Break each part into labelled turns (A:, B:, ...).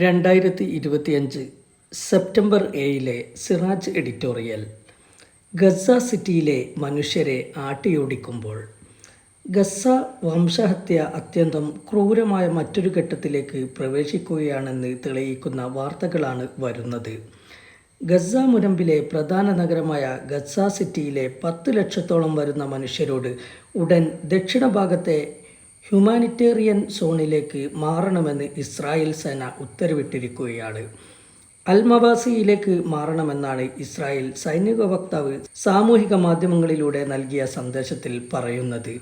A: രണ്ടായിരത്തി ഇരുപത്തിയഞ്ച് സെപ്റ്റംബർ ഏഴിലെ സിറാജ് എഡിറ്റോറിയൽ ഗസ സിറ്റിയിലെ മനുഷ്യരെ ആട്ടിയോടിക്കുമ്പോൾ ഗസ വംശഹത്യ അത്യന്തം ക്രൂരമായ മറ്റൊരു ഘട്ടത്തിലേക്ക് പ്രവേശിക്കുകയാണെന്ന് തെളിയിക്കുന്ന വാർത്തകളാണ് വരുന്നത്. ഗസ മുരമ്പിലെ പ്രധാന നഗരമായ ഗസ സിറ്റിയിലെ പത്ത് ലക്ഷത്തോളം വരുന്ന മനുഷ്യരോട് ഉടൻ ദക്ഷിണ ഭാഗത്തെ ഹ്യൂമാനിറ്റേറിയൻ സോണിലേക്ക് മാറണമെന്ന് ഇസ്രായേൽ സേന ഉത്തരവിട്ടിരിക്കുകയാണ്. അൽമവാസിയിലേക്ക് മാറണമെന്നാണ് ഇസ്രായേൽ സൈനിക വക്താവ് സാമൂഹിക മാധ്യമങ്ങളിലൂടെ നൽകിയ സന്ദേശത്തിൽ പറയുന്നത്.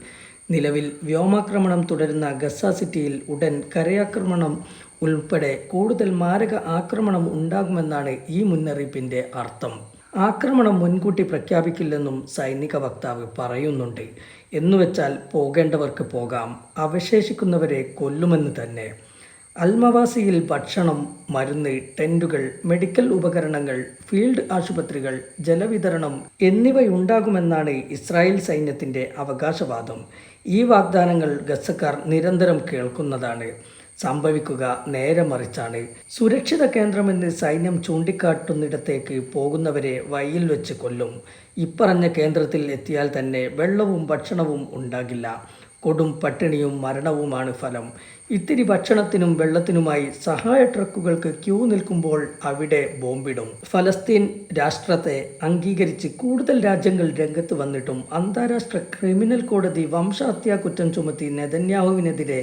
A: നിലവിൽ വ്യോമാക്രമണം തുടരുന്ന ഗസ സിറ്റിയിൽ ഉടൻ കരയാക്രമണം ഉൾപ്പെടെ കൂടുതൽ മാരക ആക്രമണം ഉണ്ടാകുമെന്നാണ് ഈ മുന്നറിയിപ്പിന്റെ അർത്ഥം. ആക്രമണം മുൻകൂട്ടി പ്രഖ്യാപിക്കില്ലെന്നും സൈനിക വക്താവ് പറയുന്നുണ്ട്. എന്നുവെച്ചാൽ പോകേണ്ടവർക്ക് പോകാം അവശേഷിക്കുന്നവരെ കൊല്ലുമെന്ന് തന്നെ. അൽമവാസിയിൽ ഭക്ഷണം മരുന്ന് ടെന്റുകൾ മെഡിക്കൽ ഉപകരണങ്ങൾ ഫീൽഡ് ആശുപത്രികൾ ജലവിതരണം എന്നിവയുണ്ടാകുമെന്നാണ് ഇസ്രായേൽ സൈന്യത്തിന്റെ അവകാശവാദം. ഈ വാഗ്ദാനങ്ങൾ ഗസക്കാർ നിരന്തരം കേൾക്കുന്നതാണ്. സംഭവിക്കുക നേരെ മറിച്ചാണ് സുരക്ഷിത കേന്ദ്രമെന്ന് സൈന്യം ചൂണ്ടിക്കാട്ടുന്നിടത്തേക്ക് പോകുന്നവരെ വഴിയിൽ വെച്ച് കൊല്ലും. ഇപ്പറഞ്ഞ കേന്ദ്രത്തിൽ എത്തിയാൽ തന്നെ വെള്ളവും ഭക്ഷണവും ഉണ്ടാകില്ല. കൊടും പട്ടിണിയും മരണവുമാണ് ഫലം. ഇത്തിരി ഭക്ഷണത്തിനും വെള്ളത്തിനുമായി സഹായ ട്രക്കുകൾക്ക് ക്യൂ നിൽക്കുമ്പോൾ അവിടെ ബോംബിടും. ഫലസ്തീൻ രാഷ്ട്രത്തെ അംഗീകരിച്ച് കൂടുതൽ രാജ്യങ്ങൾ രംഗത്ത് വന്നിട്ടും അന്താരാഷ്ട്ര ക്രിമിനൽ കോടതി വംശഹത്യാ കുറ്റം ചുമത്തി നെതന്യാഹുവിനെതിരെ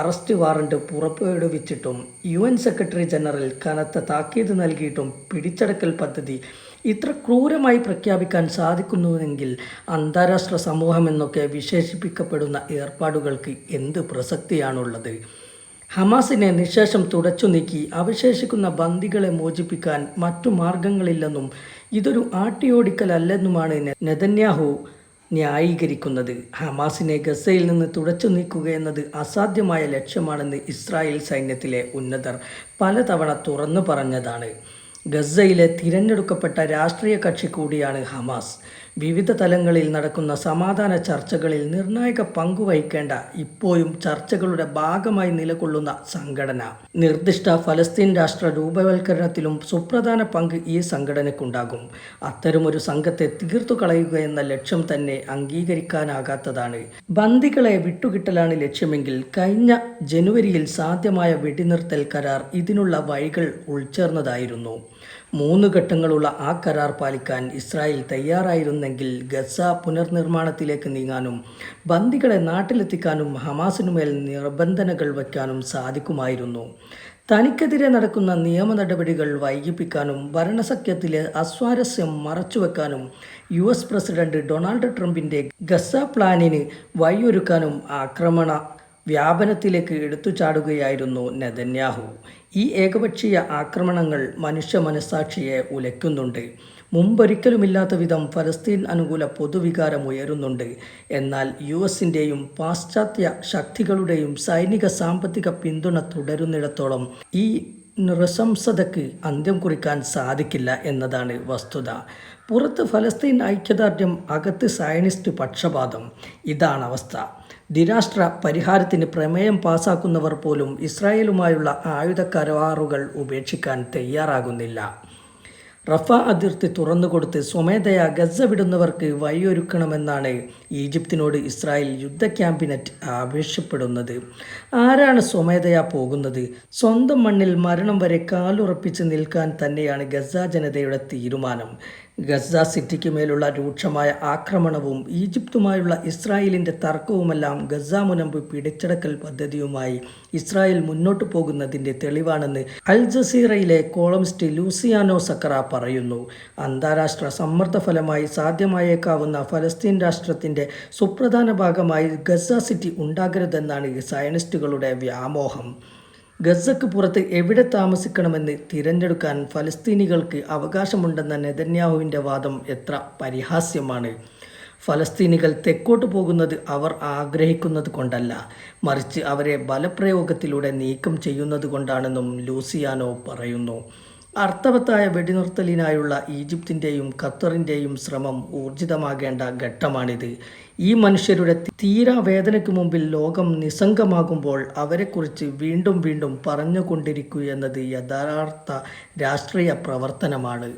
A: അറസ്റ്റ് വാറണ്ട് പുറപ്പെടുവിച്ചിട്ടും യു സെക്രട്ടറി ജനറൽ കനത്ത താക്കീത് നൽകിയിട്ടും പിടിച്ചടക്കൽ പദ്ധതി ഇത്ര ക്രൂരമായി പ്രഖ്യാപിക്കാൻ സാധിക്കുന്നുവെങ്കിൽ അന്താരാഷ്ട്ര സമൂഹം എന്നൊക്കെ വിശേഷിപ്പിക്കപ്പെടുന്ന ഏർപ്പാടുകൾക്ക് എന്ത് പ്രസക്തിയാണുള്ളത്? ഹമാസിനെ നിശേഷം തുടച്ചു നീക്കി അവശേഷിക്കുന്ന ബന്ദികളെ മോചിപ്പിക്കാൻ മറ്റു മാർഗങ്ങളില്ലെന്നും ഇതൊരു ആട്ടിയോടിക്കലല്ലെന്നുമാണ് നെതന്യാഹു ന്യായീകരിക്കുന്നത്. ഹമാസിനെ ഗസയിൽ നിന്ന് തുടച്ചു നീക്കുക എന്നത് അസാധ്യമായ ലക്ഷ്യമാണെന്ന് ഇസ്രായേൽ സൈന്യത്തിലെ ഉന്നതർ പലതവണ തുറന്നു പറഞ്ഞതാണ്. ഗസയിലെ തിരഞ്ഞെടുക്കപ്പെട്ട രാഷ്ട്രീയ കക്ഷി കൂടിയാണ് ഹമാസ്. വിവിധ തലങ്ങളിൽ നടക്കുന്ന സമാധാന ചർച്ചകളിൽ നിർണായക പങ്കുവഹിക്കേണ്ട ഇപ്പോഴും ചർച്ചകളുടെ ഭാഗമായി നിലകൊള്ളുന്ന സംഘടന. നിർദ്ദിഷ്ട ഫലസ്തീൻ രാഷ്ട്ര രൂപവൽക്കരണത്തിലും സുപ്രധാന പങ്ക് ഈ സംഘടനയ്ക്കുണ്ടാകും അത്തരമൊരു സംഘത്തെ തീർത്തു കളയുക എന്ന ലക്ഷ്യം തന്നെ അംഗീകരിക്കാനാകാത്തതാണ്. ബന്ദികളെ വിട്ടുകിട്ടലാണ് ലക്ഷ്യമെങ്കിൽ കഴിഞ്ഞ ജനുവരിയിൽ സാധ്യമായ വെടിനിർത്തൽ കരാർ ഇതിനുള്ള വഴികൾ ഉൾച്ചേർന്നതായിരുന്നു. മൂന്ന് ഘട്ടങ്ങളുള്ള ആ കരാർ പാലിക്കാൻ ഇസ്രായേൽ തയ്യാറായിരുന്നെങ്കിൽ ഗസ പുനർനിർമ്മാണത്തിലേക്ക് നീങ്ങാനും ബന്ദികളെ നാട്ടിലെത്തിക്കാനും ഹമാസിനുമേൽ നിബന്ധനകൾ വയ്ക്കാനും സാധിക്കുമായിരുന്നു. തനിക്കെതിരെ നടക്കുന്ന നിയമ നടപടികൾ വൈകിപ്പിക്കാനും ഭരണസഖ്യത്തിലെ അസ്വാരസ്യം മറച്ചുവെക്കാനും യു എസ് പ്രസിഡന്റ് ഡൊണാൾഡ് ട്രംപിന്റെ ഗസ പ്ലാനിന് വഴിയൊരുക്കാനും ആക്രമണ വ്യാപനത്തിലേക്ക് എടുത്തു ചാടുകയായിരുന്നു നെതന്യാഹു. ഈ ഏകപക്ഷീയ ആക്രമണങ്ങൾ മനുഷ്യ മനസാക്ഷിയെ ഉലയ്ക്കുന്നുണ്ട്. മുമ്പൊരിക്കലുമില്ലാത്ത വിധം ഫലസ്തീൻ അനുകൂല പൊതുവികാരം ഉയരുന്നുണ്ട്. എന്നാൽ യു എസിന്റെയും പാശ്ചാത്യ ശക്തികളുടെയും സൈനിക സാമ്പത്തിക പിന്തുണ തുടരുന്നിടത്തോളം ഈ നൃശംസതയ്ക്ക് അന്ത്യം കുറിക്കാൻ സാധിക്കില്ല എന്നതാണ് വസ്തുത. പുറത്ത് ഫലസ്തീൻ ഐക്യദാർഢ്യം അകത്ത് സയനിസ്റ്റ് പക്ഷപാതം. ഇതാണ് അവസ്ഥ. ദ്വിരാഷ്ട്ര പരിഹാരത്തിന് പ്രമേയം പാസാക്കുന്നവർ പോലും ഇസ്രായേലുമായുള്ള ആയുധ കരാറുകൾ ഉപേക്ഷിക്കാൻ തയ്യാറാകുന്നില്ല. റഫ അതിർത്തി തുറന്നുകൊടുത്ത് സ്വമേധയാ ഗസ വിടുന്നവർക്ക് വഴിയൊരുക്കണമെന്നാണ് ഈജിപ്തിനോട് ഇസ്രായേൽ യുദ്ധ ക്യാബിനറ്റ് ആവശ്യപ്പെടുന്നത് ആരാണ് സ്വമേധയാ പോകുന്നത്? സ്വന്തം മണ്ണിൽ മരണം വരെ കാലുറപ്പിച്ച് നിൽക്കാൻ തന്നെയാണ് ഗസ ജനതയുടെ തീരുമാനം. ഗസ സിറ്റിക്ക് മേലുള്ള രൂക്ഷമായ ആക്രമണവും ഈജിപ്തുമായുള്ള ഇസ്രായേലിന്റെ തർക്കവുമെല്ലാം ഗസ മുനമ്പ് പിടിച്ചടക്കൽ പദ്ധതിയുമായി ഇസ്രായേൽ മുന്നോട്ടു പോകുന്നതിന്റെ തെളിവാണെന്ന് അൽ ജസീറയിലെ കോളംസ്റ്റ് ലൂസിയാനോ സക്കറ പറയുന്നു. അന്താരാഷ്ട്ര സമ്മർദ്ദ ഫലമായി സാധ്യമായേക്കാവുന്ന ഫലസ്തീൻ രാഷ്ട്രത്തിന്റെ സുപ്രധാന ഭാഗമായി ഗസ സിറ്റി ഉണ്ടാകരുതെന്നാണ് സയനിസ്റ്റുകളുടെ വ്യാമോഹം. ഗസക്ക് പുറത്ത് എവിടെ താമസിക്കണമെന്ന് തിരഞ്ഞെടുക്കാൻ ഫലസ്തീനികൾക്ക് അവകാശമുണ്ടെന്ന നെതന്യാഹുവിന്റെ വാദം എത്ര പരിഹാസ്യമാണ്. ഫലസ്തീനികൾ തെക്കോട്ട് പോകുന്നത് അവർ ആഗ്രഹിക്കുന്നത് കൊണ്ടല്ല മറിച്ച് അവരെ ബലപ്രയോഗത്തിലൂടെ നീക്കം ചെയ്യുന്നത് കൊണ്ടാണെന്നും ലൂസിയാനോ പറയുന്നു. അർത്ഥവത്തായ വെടിനിർത്തലിനായുള്ള ഈജിപ്തിന്റെയും ഖത്തറിന്റെയും ശ്രമം ഊർജിതമാകേണ്ട ഘട്ടമാണിത്. ഈ മനുഷ്യരുടെ തീരാവേദനയ്ക്ക് മുമ്പിൽ ലോകം നിസ്സംഗമാകുമ്പോൾ അവരെക്കുറിച്ച് വീണ്ടും വീണ്ടും പറഞ്ഞുകൊണ്ടിരിക്കുക എന്നത് യഥാർത്ഥ രാഷ്ട്രീയ പ്രവർത്തനമാണ്.